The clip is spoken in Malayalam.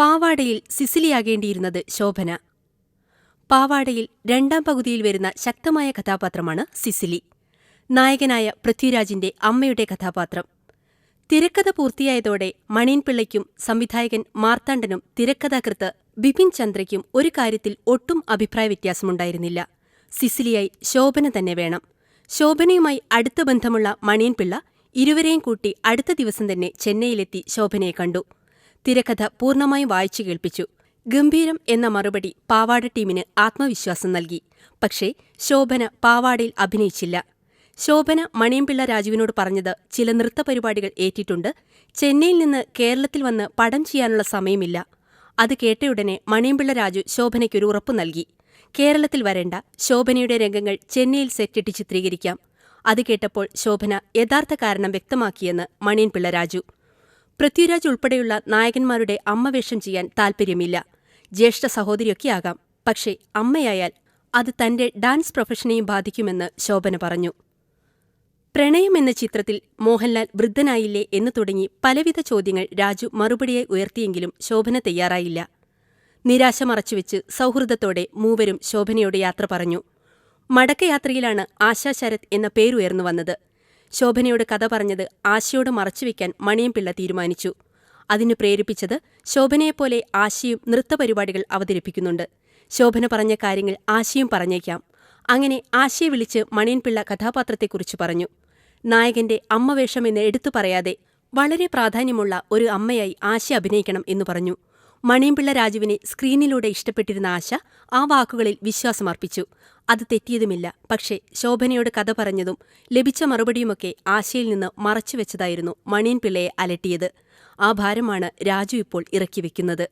പാവാടയിൽ സിസിലിയാകേണ്ടിയിരുന്നത് ശോഭന. പാവാടയിൽ രണ്ടാം പകുതിയിൽ വരുന്ന ശക്തമായ കഥാപാത്രമാണ് സിസിലി. നായകനായ പൃഥ്വിരാജിന്റെ അമ്മയുടെ കഥാപാത്രം. തിരക്കഥ പൂർത്തിയായതോടെ മണിയൻപിള്ളയ്ക്കും സംവിധായകൻ മാർത്താണ്ഡനും തിരക്കഥാകൃത്ത് ബിപിൻ ചന്ദ്രയ്ക്കും ഒരു കാര്യത്തിൽ ഒട്ടും അഭിപ്രായ വ്യത്യാസമുണ്ടായിരുന്നില്ല. സിസിലിയായി ശോഭന തന്നെ വേണം. ശോഭനയുമായി അടുത്ത ബന്ധമുള്ള മണിയൻപിള്ള ഇരുവരെയും കൂട്ടി അടുത്ത ദിവസം തന്നെ ചെന്നൈയിലെത്തി ശോഭനയെ കണ്ടു. തിരക്കഥ പൂർണമായും വായിച്ചു കേൾപ്പിച്ചു. ഗംഭീരം എന്ന മറുപടി പാവാട ടീമിന് ആത്മവിശ്വാസം നൽകി. പക്ഷേ ശോഭന പാവാടയിൽ അഭിനയിച്ചില്ല. ശോഭന മണിയമ്പിള്ള രാജുവിനോട് പറഞ്ഞത് ചില നൃത്തപരിപാടികൾ ഏറ്റിട്ടുണ്ട് ചെന്നൈയിൽ നിന്ന് കേരളത്തിൽ വന്ന് പടം ചെയ്യാനുള്ള സമയമില്ല. അത് കേട്ടയുടനെ മണിയമ്പിള്ള രാജു ശോഭനയ്ക്കൊരു ഉറപ്പു നൽകി. കേരളത്തിൽ വരേണ്ട ശോഭനയുടെ രംഗങ്ങൾ ചെന്നൈയിൽ സെറ്റിട്ട് ചിത്രീകരിക്കാം. അത് കേട്ടപ്പോൾ ശോഭന യഥാർത്ഥ കാരണം വ്യക്തമാക്കിയെന്ന് മണിയൻപിള്ള രാജു. പൃഥ്വിരാജ് ഉൾപ്പെടെയുള്ള നായകന്മാരുടെ അമ്മവേഷം ചെയ്യാൻ താൽപ്പര്യമില്ല. ജ്യേഷ്ഠ സഹോദരിയൊക്കെയാകാം. പക്ഷേ അമ്മയായാൽ അത് തന്റെ ഡാൻസ് പ്രൊഫഷനെയും ബാധിക്കുമെന്ന് ശോഭന പറഞ്ഞു. പ്രണയം എന്ന ചിത്രത്തിൽ മോഹൻലാൽ വൃദ്ധനായില്ലേ എന്ന് തുടങ്ങി പലവിധ ചോദ്യങ്ങൾ രാജു മറുപടിയായി ഉയർത്തിയെങ്കിലും ശോഭന തയ്യാറായില്ല. നിരാശ മറച്ചുവെച്ച് സൗഹൃദത്തോടെ മൂവരും ശോഭനയോട് യാത്ര പറഞ്ഞു. മടക്കയാത്രയിലാണ് ആശാ ശരത് എന്ന പേരുയർന്നു വന്നത്. ശോഭനയോട് കഥ പറഞ്ഞത് ആശയോട് മറച്ചുവെക്കാൻ മണിയംപിള്ള തീരുമാനിച്ചു. അതിനു പ്രേരിപ്പിച്ചത് ശോഭനയെപ്പോലെ ആശയും നൃത്തപരിപാടികൾ അവതരിപ്പിക്കുന്നുണ്ട്. ശോഭന പറഞ്ഞ കാര്യങ്ങൾ ആശയും പറഞ്ഞേക്കാം. അങ്ങനെ ആശയെ വിളിച്ച് മണിയൻപിള്ള കഥാപാത്രത്തെക്കുറിച്ച് പറഞ്ഞു. നായകന്റെ അമ്മവേഷം എന്ന് എടുത്തു പറയാതെ വളരെ പ്രാധാന്യമുള്ള ഒരു അമ്മയായി ആശ അഭിനയിക്കണം എന്നു പറഞ്ഞു. മണിയമ്പിള്ള രാജുവിനെ സ്ക്രീനിലൂടെ ഇഷ്ടപ്പെട്ടിരുന്ന ആശ ആ വാക്കുകളിൽ വിശ്വാസമർപ്പിച്ചു. അത് തെറ്റിയതുമില്ല. പക്ഷേ ശോഭനയോട് കഥ പറഞ്ഞതും ലഭിച്ച മറുപടിയുമൊക്കെ ആശയിൽ നിന്ന് മറച്ചുവെച്ചതായിരുന്നു മണിയൻപിള്ളയെ അലട്ടിയത്. ആ ഭാരമാണ് രാജു ഇപ്പോൾ ഇറക്കിവെക്കുന്നത്.